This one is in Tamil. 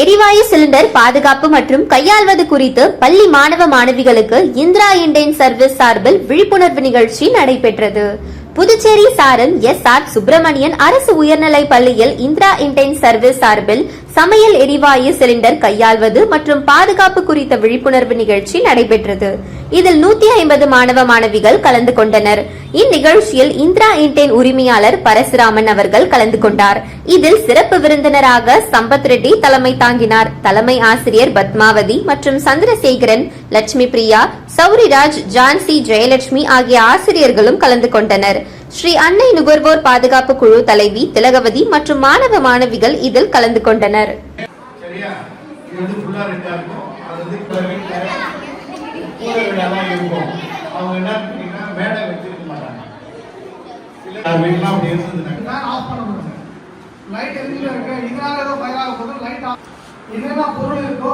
எரிவாயு சிலிண்டர் பாதுகாப்பு மற்றும் கையாள்வது குறித்து பள்ளி மாணவ மாணவிகளுக்கு இந்திரா இண்டேன் சர்வீஸ் சார்பில் விழிப்புணர்வு நிகழ்ச்சி நடைபெற்றது. புதுச்சேரி சாரன் எஸ் ஆர் சுப்பிரமணியன் அரசு உயர்நிலை பள்ளியில் இந்திரா இண்டேன் சர்வீஸ் சார்பில் சமையல் எரிவாயு சிலிண்டர் கையாள்வது மற்றும் பாதுகாப்பு குறித்த விழிப்புணர்வு நிகழ்ச்சி நடைபெற்றது. இதில் நூத்தி ஐம்பது மாணவ மாணவிகள் கலந்து கொண்டனர். இந்நிகழ்ச்சியில் இந்திரா இன்டென் உரிமையாளர் பரசுராமன் அவர்கள் கலந்து கொண்டார். இதில் சிறப்பு விருந்தினராக சம்பத் ரெட்டி தலைமை தாங்கினார். தலைமை ஆசிரியர் பத்மாவதி மற்றும் சந்திரசேகரன் லட்சுமி பிரியா சௌரிராஜ் ஜான்சி ஜெயலட்சுமி ஆகிய ஆசிரியர்களும் கலந்து கொண்டனர். ஸ்ரீ அன்னை நுகர்வோர் பாதுகாப்பு குழு தலைவி திலகவதி மற்றும் மாணவ மாணவிகள் இதில் கலந்து கொண்டனர். சரியா? இது வந்து ஃபுல்லா ரெண்டா இருக்கும். அது வந்து இப்போ வீட்டில் கூரை வீடாலாம் இருக்கும். அவங்க என்ன பண்ணீங்கன்னா மேடை வச்சிருக்க மாட்டாங்க. சில வீட்டுலாம் அப்படி இருந்ததுனாக்க ஃபேன் ஆஃப் பண்ண முடியும் லைட் எரிஞ்சுல இருக்கு இதனால ஏதோ ஃபயர் ஆக போது லைட் ஆஃப் என்னென்ன பொருள் இருக்கோ